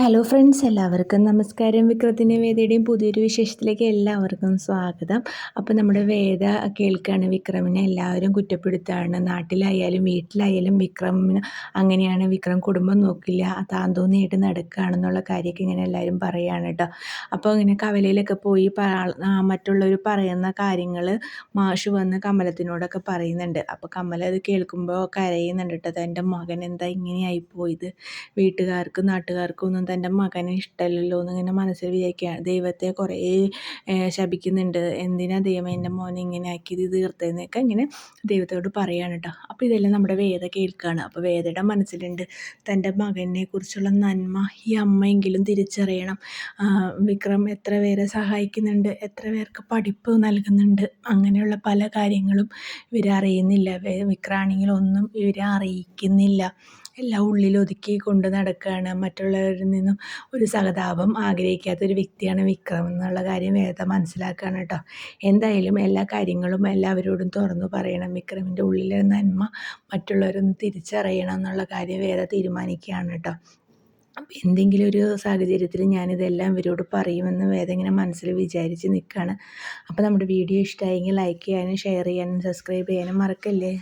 Hello friends എല്ലാവർക്കും നമസ്കാരം. വിക്രത്തിന്റെ വേദയുടെയും പുതിയൊരു വിശേഷത്തിലേക്ക് എല്ലാവർക്കും സ്വാഗതം. അപ്പോൾ നമ്മുടെ വേദ കേൾക്കുകയാണ് വിക്രമിനെ. എല്ലാവരും കുറ്റപ്പെടുത്തുകയാണ് നാട്ടിലായാലും വീട്ടിലായാലും വിക്രമിന് അങ്ങനെയാണ് വിക്രം കുടുംബം നോക്കില്ല. താന്തോന്നിയായിട്ട് നടക്കുകയാണെന്നുള്ള കാര്യമൊക്കെ ഇങ്ങനെ എല്ലാവരും പറയുകയാണ് കേട്ടോ. അപ്പോൾ ഇങ്ങനെ കവലയിലൊക്കെ പോയി മറ്റുള്ളവർ പറയുന്ന കാര്യങ്ങൾ മാഷ് വന്ന് കമലത്തിനോടൊക്കെ പറയുന്നുണ്ട്. അപ്പോൾ കമല അത് കേൾക്കുമ്പോൾ കരയുന്നുണ്ട് കേട്ടോ. എന്റെ മകൻ എന്താ ഇങ്ങനെയായി പോയത്? വീട്ടുകാർക്കും നാട്ടുകാർക്കും ഒന്നും തന്റെ മകനെ ഇഷ്ടമല്ലല്ലോ എന്നിങ്ങനെ മനസ്സിൽ വിചാരിക്കുകയാണ് ദൈവത്തെ കുറേ ശപിക്കുന്നുണ്ട്. എന്തിനാ ദൈവം എന്റെ മോനെ ഇങ്ങനെ ആക്കിയത് തീർത്തതെന്നൊക്കെ ഇങ്ങനെ ദൈവത്തോട് പറയാണ് കേട്ടോ. അപ്പോൾ ഇതെല്ലാം നമ്മുടെ വേദ കേൾക്കുകയാണ് അപ്പോൾ വേദയുടെ മനസ്സിലുണ്ട് തന്റെ മകനെ കുറിച്ചുള്ള നന്മ ഈ അമ്മയെങ്കിലും തിരിച്ചറിയണം. വിക്രം എത്ര പേരെ സഹായിക്കുന്നുണ്ട് എത്ര പേർക്ക് പഠിപ്പ് നൽകുന്നുണ്ട് അങ്ങനെയുള്ള പല കാര്യങ്ങളും ഇവരറിയുന്നില്ല വിക്രാണെങ്കിൽ ഒന്നും ഇവരെ അറിയിക്കുന്നില്ല. എല്ലാം ഉള്ളിലൊതുക്കി കൊണ്ട് നടക്കുകയാണ്. മറ്റുള്ളവരിൽ നിന്നും ഒരു സഹതാപം ആഗ്രഹിക്കാത്ത ഒരു വ്യക്തിയാണ് വിക്രം എന്നുള്ള കാര്യം വേദ മനസ്സിലാക്കുകയാണ് കേട്ടോ. എന്തായാലും എല്ലാ കാര്യങ്ങളും എല്ലാവരോടും തുറന്നു പറയണം. വിക്രമിന്റെ ഉള്ളിലെ നന്മ മറ്റുള്ളവരൊന്ന് തിരിച്ചറിയണം എന്നുള്ള കാര്യം വേദ തീരുമാനിക്കുകയാണ് കേട്ടോ. എന്തെങ്കിലും ഒരു സാഹചര്യത്തിൽ ഞാനിതെല്ലാം ഇവരോട് പറയുമെന്ന് വേദങ്ങനെ മനസ്സിൽ വിചാരിച്ച് നിൽക്കുകയാണ്. അപ്പോൾ നമ്മുടെ വീഡിയോ ഇഷ്ടമായെങ്കിൽ ലൈക്ക് ചെയ്യാനും ഷെയർ ചെയ്യാനും സബ്സ്ക്രൈബ് ചെയ്യാനും മറക്കല്ലേ?